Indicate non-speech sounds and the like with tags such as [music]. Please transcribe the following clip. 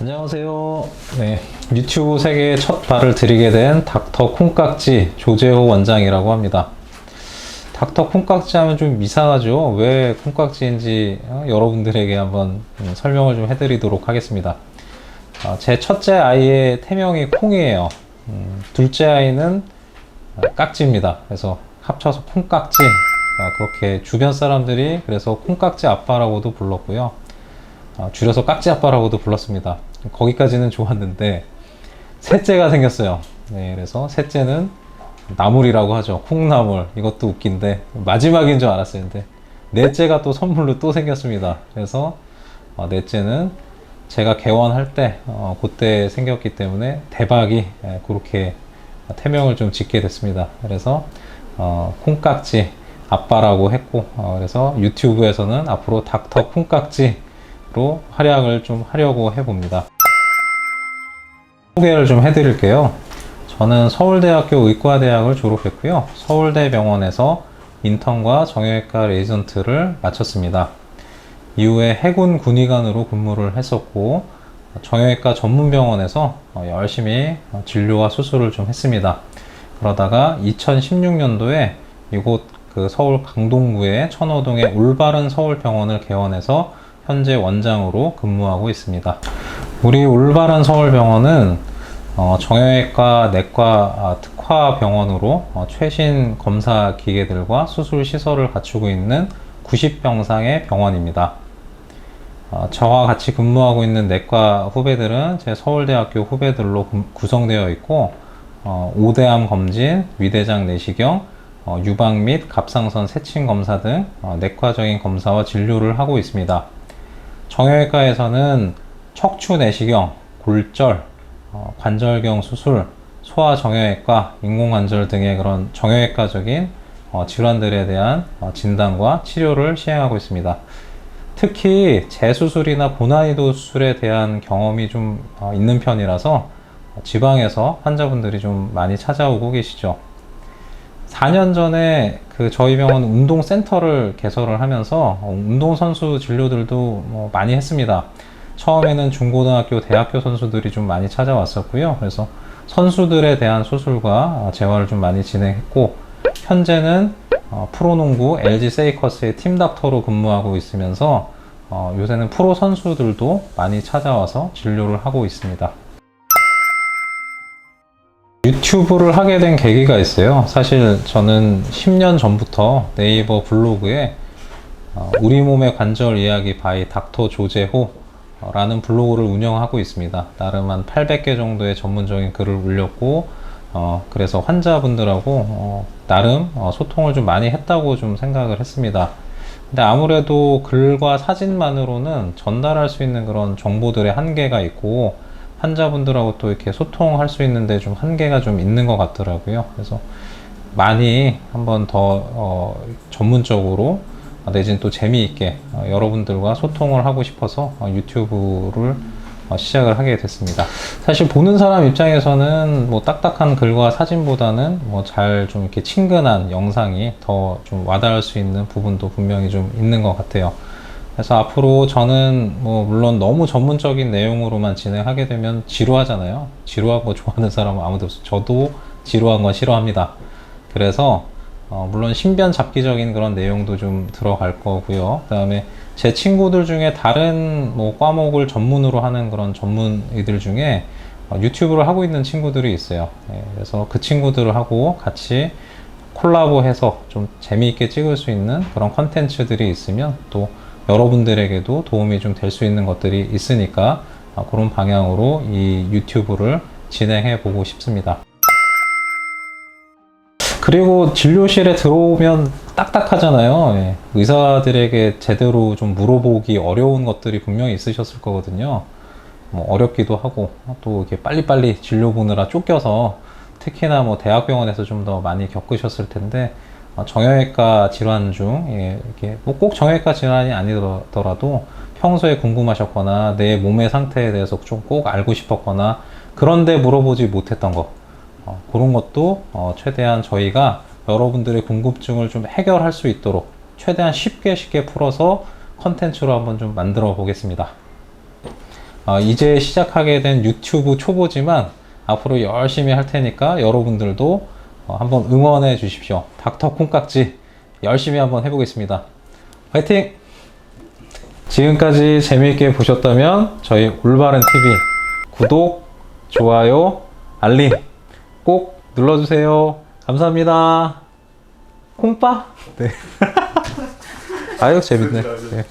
안녕하세요. 네, 유튜브 세계에 첫 발을 들이게 된 닥터 콩깍지 조재호 원장이라고 합니다. 닥터 콩깍지 하면 좀 이상하죠? 왜 콩깍지인지 어, 여러분들에게 한번 음, 설명을 좀 해드리도록 하겠습니다. 어, 제 첫째 아이의 태명이 콩이에요. 음, 둘째 아이는 어, 깍지입니다. 그래서 합쳐서 콩깍지. 아, 그렇게 주변 사람들이 그래서 콩깍지 아빠라고도 불렀고요. 어, 줄여서 깍지 아빠라고도 불렀습니다. 거기까지는 좋았는데 셋째가 생겼어요. 네, 그래서 셋째는 나물이라고 하죠. 콩나물. 이것도 웃긴데 마지막인 줄 알았어요. 근데 넷째가 또 선물로 또 생겼습니다. 그래서 어, 넷째는 제가 개원할 때 어, 그때 생겼기 때문에 대박이 예, 그렇게 태명을 좀 짓게 됐습니다. 그래서 어, 콩깍지 아빠라고 했고 어, 그래서 유튜브에서는 앞으로 닥터 콩깍지 로 활약을 좀 하려고 해봅니다. 소개를 좀 해드릴게요. 저는 서울대학교 의과대학을 졸업했고요. 서울대병원에서 인턴과 정형외과 레지던트를 마쳤습니다. 이후에 해군 군의관으로 근무를 했었고 정형외과 전문병원에서 어, 열심히 진료와 수술을 좀 했습니다. 그러다가 2016년도에 이곳 그 서울 강동구의 천호동의 올바른 서울병원을 개원해서 현재 원장으로 근무하고 있습니다. 우리 올바른 서울병원은 어, 정형외과, 내과 아, 특화 병원으로 어, 최신 검사 기계들과 수술 시설을 갖추고 있는 90병상의 병원입니다. 어, 저와 같이 근무하고 있는 내과 후배들은 제 서울대학교 후배들로 구- 구성되어 있고 어, 오대암 검진, 위대장 내시경, 어, 유방 및 갑상선 세친 검사 등 어, 내과적인 검사와 진료를 하고 있습니다. 정형외과에서는 척추 내시경, 골절, 어, 관절경 수술, 소아 정형외과, 인공관절 등의 그런 정형외과적인 어, 질환들에 대한 어, 진단과 치료를 시행하고 있습니다. 특히 재수술이나 고난이도 수술에 대한 경험이 좀 어, 있는 편이라서 지방에서 환자분들이 좀 많이 찾아오고 계시죠. 4년 전에 그 저희 병원 운동센터를 개설을 하면서 어, 운동선수 진료들도 뭐 많이 했습니다. 처음에는 중고등학교, 대학교 선수들이 좀 많이 찾아왔었고요. 그래서 선수들에 대한 수술과 어, 재활을 좀 많이 진행했고, 현재는 어, 프로농구 LG 세이커스의 팀 닥터로 근무하고 있으면서 어, 요새는 프로 선수들도 많이 찾아와서 진료를 하고 있습니다. 유튜브를 하게 된 계기가 있어요. 사실 저는 10년 전부터 네이버 블로그에 어, 우리 몸의 관절 이야기 바이 닥터 조재호 어, 라는 블로그를 운영하고 있습니다. 나름 한 800개 정도의 전문적인 글을 올렸고, 어, 그래서 환자분들하고 어, 나름 어, 소통을 좀 많이 했다고 좀 생각을 했습니다. 근데 아무래도 글과 사진만으로는 전달할 수 있는 그런 정보들의 한계가 있고, 환자분들하고 또 이렇게 소통할 수 있는데 좀 한계가 좀 있는 것 같더라고요. 그래서 많이 한번 더 어, 전문적으로 내진 또 재미있게 어, 여러분들과 소통을 하고 싶어서 어, 유튜브를 어, 시작을 하게 됐습니다. 사실 보는 사람 입장에서는 뭐 딱딱한 글과 사진보다는 뭐 잘 좀 이렇게 친근한 영상이 더 좀 와닿을 수 있는 부분도 분명히 좀 있는 것 같아요. 그래서 앞으로 저는 뭐 물론 너무 전문적인 내용으로만 진행하게 되면 지루하잖아요. 지루한 거 좋아하는 사람은 아무도 없어요. 저도 지루한 건 싫어합니다. 그래서 어, 물론 신변 잡기적인 그런 내용도 좀 들어갈 거고요. 그다음에 제 친구들 중에 다른 뭐 과목을 전문으로 하는 그런 전문의들 중에 어, 유튜브를 하고 있는 친구들이 있어요. 예, 그래서 그 친구들하고 같이 콜라보해서 좀 재미있게 찍을 수 있는 그런 컨텐츠들이 있으면 또 여러분들에게도 도움이 좀 될 수 있는 것들이 있으니까 어, 그런 방향으로 이 유튜브를 진행해 보고 싶습니다. 그리고 진료실에 들어오면 딱딱하잖아요. 예. 의사들에게 제대로 좀 물어보기 어려운 것들이 분명히 있으셨을 거거든요. 뭐 어렵기도 하고 또 이렇게 빨리빨리 진료 보느라 쫓겨서 특히나 뭐 대학병원에서 좀 더 많이 겪으셨을 텐데 어, 정형외과 질환 중 예, 이렇게 뭐꼭 정형외과 질환이 아니더라도 평소에 궁금하셨거나 내 몸의 상태에 대해서 좀 꼭 알고 싶었거나 그런데 물어보지 못했던 거 어, 그런 것도 어, 최대한 저희가 여러분들의 궁금증을 좀 해결할 수 있도록 최대한 쉽게 쉽게 풀어서 컨텐츠로 한번 좀 만들어 보겠습니다. 어, 이제 시작하게 된 유튜브 초보지만 앞으로 열심히 할 테니까 여러분들도 어, 한번 응원해 주십시오. 닥터 콩깍지 열심히 한번 해보겠습니다. 화이팅! 지금까지 재미있게 보셨다면 저희 올바른 TV 구독, 좋아요, 알림 꼭 눌러주세요. 감사합니다. 콩빠? 네. [laughs] 아유 재밌네. 네.